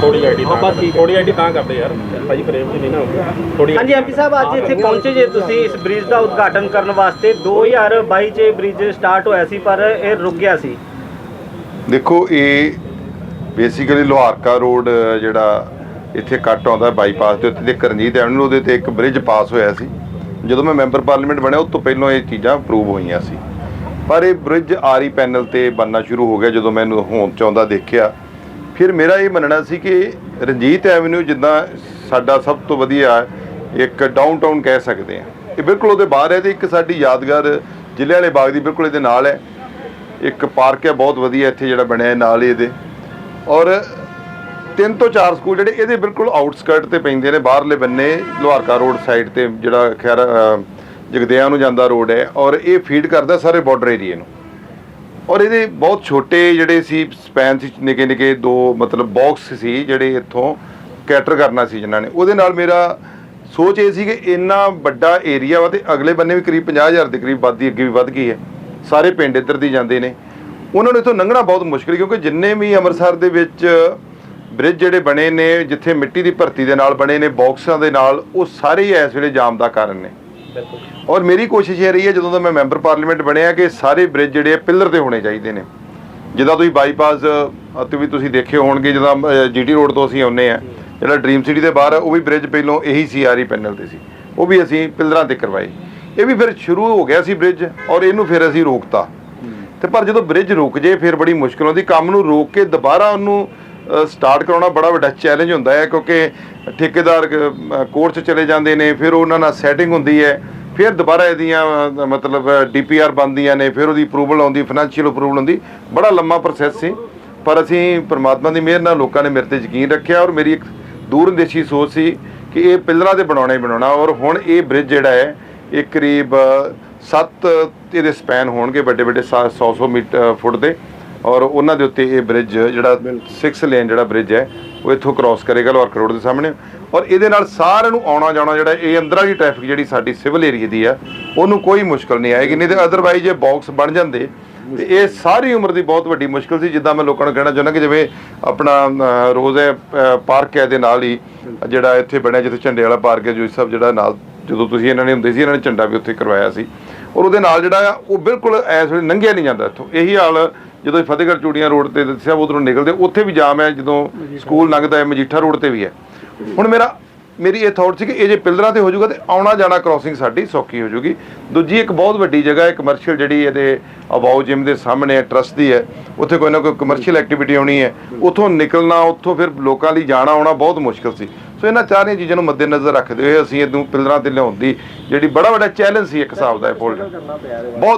ਥੋੜੀ ਆਈਡੀ ਤਾਂ ਥੋੜੀ ਆਈਡੀ ਤਾਂ ਕਰਦੇ ਯਾਰ। ਭਾਜੀ ਫਰੇਮ 'ਚ ਨਹੀਂ ਨਾ ਹੁੰਦੀ ਥੋੜੀ ਹਾਂਜੀ ਐਮਪੀ ਸਾਹਿਬ ਅੱਜ ਇੱਥੇ ਪਹੁੰਚੇ ਜੇ ਤੁਸੀਂ ਇਸ ਬ੍ਰਿਜ ਦਾ ਉਦਘਾਟਨ ਕਰਨ ਵਾਸਤੇ। 2022 ਚ ਇਹ ਬ੍ਰਿਜ ਸਟਾਰਟ ਹੋਇਆ ਸੀ ਪਰ ਇਹ ਰੁਕ ਗਿਆ ਸੀ। ਦੇਖੋ ਇਹ ਬੇਸਿਕਲੀ ਲੋਹਾਰਕਾ ਰੋਡ ਜਿਹੜਾ ਇੱਥੇ ਕੱਟ ਆਉਂਦਾ ਬਾਈਪਾਸ ਦੇ ਉੱਤੇ ਤੇ ਕਰਨਜੀਤ ਐਵਨਿਊ ਉਹਦੇ ਤੇ ਇੱਕ ਬ੍ਰਿਜ ਪਾਸ ਹੋਇਆ ਸੀ। ਜਦੋਂ ਮੈਂ ਮੈਂਬਰ ਪਾਰਲੀਮੈਂਟ ਬਣਿਆ ਉਸ ਤੋਂ ਪਹਿਲਾਂ ਇਹ ਚੀਜ਼ਾਂ ਅਪਰੂਵ ਹੋਈਆਂ ਸੀ। ਪਰ ਇਹ ਬ੍ਰਿਜ ਆਰੀ ਪੈਨਲ ਤੇ ਬੰਨਣਾ ਸ਼ੁਰੂ ਹੋ ਗਿਆ ਜਦੋਂ ਮੈਨੂੰ ਹੋਂਦ ਚ ਆਉਂਦਾ ਦੇਖਿਆ। ਫਿਰ ਮੇਰਾ ਇਹ ਮੰਨਣਾ ਸੀ ਕਿ ਰਣਜੀਤ ਐਵਨਿਊ ਜਿੱਦਾਂ ਸਾਡਾ ਸਭ ਤੋਂ ਵਧੀਆ ਇੱਕ ਡਾਊਨਟਾਊਨ ਕਹਿ ਸਕਦੇ ਆ ਇਹ ਬਿਲਕੁਲ ਉਹਦੇ ਬਾਹਰ ਹੈ ਤੇ ਇੱਕ ਸਾਡੀ ਯਾਦਗਾਰ ਜ਼ਿਲ੍ਹੇ ਵਾਲੇ ਬਾਗ ਦੀ ਬਿਲਕੁਲ ਇਹਦੇ ਨਾਲ ਹੈ। ਇੱਕ ਪਾਰਕ ਹੈ, ਬਹੁਤ ਵਧੀਆ ਇੱਥੇ ਜਿਹੜਾ ਬਣਿਆ ਨਾਲ ਇਹਦੇ। ਔਰ ਤਿੰਨ ਤੋਂ ਚਾਰ ਸਕੂਲ ਜਿਹੜੇ ਇਹਦੇ ਬਿਲਕੁਲ ਆਊਟਸਕਰਟ ਤੇ ਪੈਂਦੇ ਨੇ, ਬਾਹਰਲੇ ਬੰਨੇ ਲੋਹਾਰਕਾ ਰੋਡ ਸਾਈਡ ਤੇ ਜਿਹੜਾ ਖੈਰ ਜਗਦਿਆਂ ਨੂੰ ਜਾਂਦਾ ਰੋਡ ਹੈ। ਔਰ ਇਹ ਫੀਡ ਕਰਦਾ ਸਾਰੇ ਬਾਰਡਰ ਏਰੀਏ ਨੂੰ। ਔਰ ਇਹਦੇ ਬਹੁਤ ਛੋਟੇ ਜਿਹੜੇ ਸੀ ਸਪੈਨ ਸੀ, ਨਿੱਕੇ ਨਿੱਕੇ ਦੋ ਮਤਲਬ ਬਾਕਸ ਸੀ ਜਿਹੜੇ ਇੱਥੋਂ ਕੈਟਰ ਕਰਨਾ ਸੀ ਜਿਨ੍ਹਾਂ ਨੇ। ਉਹਦੇ ਨਾਲ ਮੇਰਾ ਸੋਚ ਇਹ ਸੀ ਕਿ ਇੰਨਾ ਵੱਡਾ ਏਰੀਆ ਵਾ ਤੇ ਅਗਲੇ ਬੰਨੇ ਵੀ ਕਰੀਬ 50000 ਦੇ ਕਰੀਬ ਵੱਧਦੀ, ਅੱਗੇ ਵੀ ਵੱਧ ਗਈ ਹੈ। ਸਾਰੇ ਪਿੰਡ ਇੱਧਰ ਦੀ ਜਾਂਦੇ ਨੇ। ਉਹਨਾਂ ਨੂੰ ਇੱਥੋਂ ਲੰਘਣਾ ਬਹੁਤ ਮੁਸ਼ਕਿਲ ਕਿਉਂਕਿ ਜਿੰਨੇ ਵੀ ਅੰਮ੍ਰਿਤਸਰ ਦੇ ਵਿੱਚ ਬ੍ਰਿਜ ਜਿਹੜੇ ਬਣੇ ਨੇ, ਜਿੱਥੇ ਮਿੱਟੀ ਦੀ ਭਰਤੀ ਦੇ ਨਾਲ ਬਣੇ ਨੇ ਬਾਕਸਾਂ ਦੇ ਨਾਲ, ਉਹ ਸਾਰੇ ਹੀ ਇਸ ਵੇਲੇ ਜਾਮ ਦਾ ਕਾਰਨ ਨੇ। ਔਰ ਮੇਰੀ ਕੋਸ਼ਿਸ਼ ਇਹ ਰਹੀ ਹੈ, ਜਦੋਂ ਦਾ ਮੈਂ ਮੈਂਬਰ ਪਾਰਲੀਮੈਂਟ ਬਣਿਆ, ਕਿ ਸਾਰੇ ਬ੍ਰਿਜ ਜਿਹੜੇ ਪਿੱਲਰ ਤੇ ਹੋਣੇ ਚਾਹੀਦੇ ਨੇ। ਜਿੱਦਾਂ ਤੁਸੀਂ ਬਾਈਪਾਸ ਅਤੇ ਵੀ ਤੁਸੀਂ ਦੇਖੇ ਹੋਣਗੇ, ਜਦੋਂ ਜੀਟੀ ਰੋਡ ਤੋਂ ਅਸੀਂ ਆਉਂਦੇ ਆ ਜਿਹੜਾ ਡ੍ਰੀਮ ਸਿਟੀ ਦੇ ਬਾਹਰ ਉਹ ਵੀ ਬ੍ਰਿਜ ਪਹਿਲੋਂ ਇਹੀ ਸੀ ਆਰੀ ਪੈਨਲ ਤੇ ਸੀ। ਉਹ ਵੀ ਅਸੀਂ ਪਿਲਰਾਂ ਤੇ ਕਰਵਾਏ। ਇਹ ਵੀ ਫਿਰ ਸ਼ੁਰੂ ਹੋ ਗਿਆ ਸੀ ਬ੍ਰਿਜ, ਔਰ ਇਹਨੂੰ ਫਿਰ ਅਸੀਂ ਰੋਕਤਾ। ਤੇ ਪਰ ਜਦੋਂ ਬ੍ਰਿਜ ਰੁਕ ਜੇ, ਫਿਰ ਬੜੀ ਮੁਸ਼ਕਲ ਹੁੰਦੀ ਕੰਮ ਨੂੰ ਰੋਕ ਕੇ ਦੁਬਾਰਾ ਉਹਨੂੰ ਸਟਾਰਟ ਕਰਾਉਣਾ ਬੜਾ ਵੱਡਾ ਚੈਲੰਜ ਹੁੰਦਾ ਹੈ ਕਿਉਂਕਿ ਠੇਕੇਦਾਰ ਕੋਰਟ 'ਚ ਚਲੇ ਜਾਂਦੇ ਨੇ ਫਿਰ ਉਹਨਾਂ ਨਾਲ ਸੈਟਿੰਗ ਹੁੰਦੀ ਹੈ ਫਿਰ ਦੁਬਾਰਾ ਇਹਦੀਆਂ ਅ, ਮਤਲਬ ਡੀਪੀਆਰ ਬਣਦੀਆਂ ਨੇ ਫਿਰ ਉਹਦੀ ਅਪਰੂਵਲ ਆਉਂਦੀ ਫਾਈਨੈਂਸ਼ੀਅਲ ਅਪਰੂਵਲ ਹੁੰਦੀ। ਬੜਾ ਲੰਮਾ ਪ੍ਰੋਸੈਸ ਸੀ ਪਰ ਅਸੀਂ ਪਰਮਾਤਮਾ ਦੀ ਮਿਹਰ ਨਾਲ ਲੋਕਾਂ ਨੇ ਮੇਰੇ ਤੇ ਯਕੀਨ ਰੱਖਿਆ ਔਰ ਮੇਰੀ ਇੱਕ ਦੂਰੰਦੇਸ਼ੀ ਸੋਚ ਸੀ ਕਿ ਇਹ ਪਿਲਰਾਂ ਤੇ ਬਣਾਉਣਾ ਹੀ ਬਣਾਉਣਾ ਔਰ ਹੁਣ ਇਹ ਬ੍ਰਿਜ ਜਿਹੜਾ ਹੈ ਇਹ ਕਰੀਬ 7 ਇਹਦੇ ਸਪੈਨ ਹੋਣਗੇ ਵੱਡੇ ਵੱਡੇ 100 100 ਮੀਟਰ ਫੁੱਟ ਦੇ। ਔਰ ਉਹਨਾਂ ਦੇ ਉੱਤੇ ਇਹ ਬ੍ਰਿਜ ਜਿਹੜਾ 6 ਲੇਨ ਜਿਹੜਾ ਬ੍ਰਿਜ ਹੈ ਉਹ ਇੱਥੋਂ ਕ੍ਰਾਸ ਕਰੇਗਾ ਲੋਹਾਰ ਰੋਡ ਦੇ ਸਾਹਮਣੇ। ਔਰ ਇਹਦੇ ਨਾਲ ਸਾਰਿਆਂ ਨੂੰ ਆਉਣਾ ਜਾਣਾ ਜਿਹੜਾ ਇਹ ਅੰਦਰ ਵਾਲੀ ਟ੍ਰੈਫਿਕ ਜਿਹੜੀ ਸਾਡੀ ਸਿਵਲ ਏਰੀਆ ਦੀ ਆ ਉਹਨੂੰ ਕੋਈ ਮੁਸ਼ਕਲ ਨਹੀਂ ਆਏਗੀ ਨਹੀਂ ਤੇ ਅਦਰਵਾਈਜ਼ ਜੇ ਬਾਕਸ ਬਣ ਜਾਂਦੇ ਤੇ ਇਹ ਸਾਰੀ ਉਮਰ ਦੀ ਬਹੁਤ ਵੱਡੀ ਮੁਸ਼ਕਲ ਸੀ ਜਿੱਦਾਂ ਮੈਂ ਲੋਕਾਂ ਨੂੰ ਕਹਿਣਾ ਚਾਹੁੰਦਾ ਕਿ ਜਿਵੇਂ ਆਪਣਾ ਰੋਜ਼ ਹੈ ਪਾਰਕ ਹੈ ਦੇ ਨਾਲ ਹੀ ਜਿਹੜਾ ਇੱਥੇ ਬਣਿਆ ਜਿੱਥੇ ਝੰਡੇ ਵਾਲਾ ਪਾਰਕ ਹੈ ਜੋ ਸਭ ਜਿਹੜਾ ਨਾਲ ਜਦੋਂ ਤੁਸੀਂ ਇਹਨਾਂ ਨੇ ਹੁੰਦੇ ਸੀ ਇਹਨਾਂ ਨੇ ਝੰਡਾ ਵੀ ਉੱਥੇ ਕਰਵਾਇਆ ਸੀ। ਔਰ ਉਹਦੇ ਨਾਲ ਜਿਹੜਾ ਉਹ ਬਿਲਕੁਲ ਐਸ ਵੇਲੇ ਲੰਘਿਆ ਨਹੀਂ ਜਾਂਦਾ ਇੱਥੋਂ। ਇਹੀ ਹਾਲ ਜਦੋਂ ਇਹ ਫਤਿਹਗੜ੍ਹ ਚੂੜੀਆਂ ਰੋਡ ਤੇ ਦੱਸਿਆ ਉਧਰੋਂ ਨਿਕਲਦੇ, ਉੱਥੇ ਵੀ ਜਾਮ ਹੈ ਜਦੋਂ ਸਕੂਲ ਲੰਘਦਾ ਹੈ, ਮਜੀਠਾ ਰੋਡ ਤੇ ਵੀ ਹੈ। ਹੁਣ ਮੇਰਾ, ਮੇਰੀ ਇਹ ਥਾਟ ਸੀ ਕਿ ਇਹ ਜੇ ਪਿਲਰਾਂ ਤੇ ਹੋ ਜਾਊਗਾ ਤੇ ਆਉਣਾ ਜਾਣਾ ਕ੍ਰਾਸਿੰਗ ਸਾਡੀ ਸੌਖੀ ਹੋ ਜਾਊਗੀ। ਦੂਜੀ ਇੱਕ ਬਹੁਤ ਵੱਡੀ ਜਗ੍ਹਾ ਹੈ ਕਮਰਸ਼ੀਅਲ ਜਿਹੜੀ ਇਹਦੇ ਅਬਾਉ ਜਿਮ ਦੇ ਸਾਹਮਣੇ ਹੈ ਟਰਸਟ ਦੀ ਹੈ। ਉੱਥੇ ਕੋਈ ਨਾ ਕੋਈ ਕਮਰਸ਼ੀਅਲ ਐਕਟੀਵਿਟੀ ਆਉਣੀ ਹੈ। ਉੱਥੋਂ ਨਿਕਲਣਾ, ਉੱਥੋਂ ਫਿਰ ਲੋਕਾਂ ਲਈ ਜਾਣਾ ਆਉਣਾ ਬਹੁਤ ਮੁਸ਼ਕਲ ਸੀ। ਸੋ ਇਹਨਾਂ ਚਾਰੀਆਂ ਚੀਜ਼ਾਂ ਨੂੰ ਮੱਦੇਨਜ਼ਰ ਰੱਖਦੇ ਹੋਏ ਅਸੀਂ ਇਹਨੂੰ ਪਿਲਰਾਂ ਤੇ ਲਿਆਉਣ ਦੀ ਜਿਹੜੀ ਬੜਾ ਵੱਡਾ ਚੈਲੰਜ ਸੀ ਇੱਕ ਹਿਸਾਬ ਦਾ ਇਹ ਫੋਲਡ ਬਹੁਤ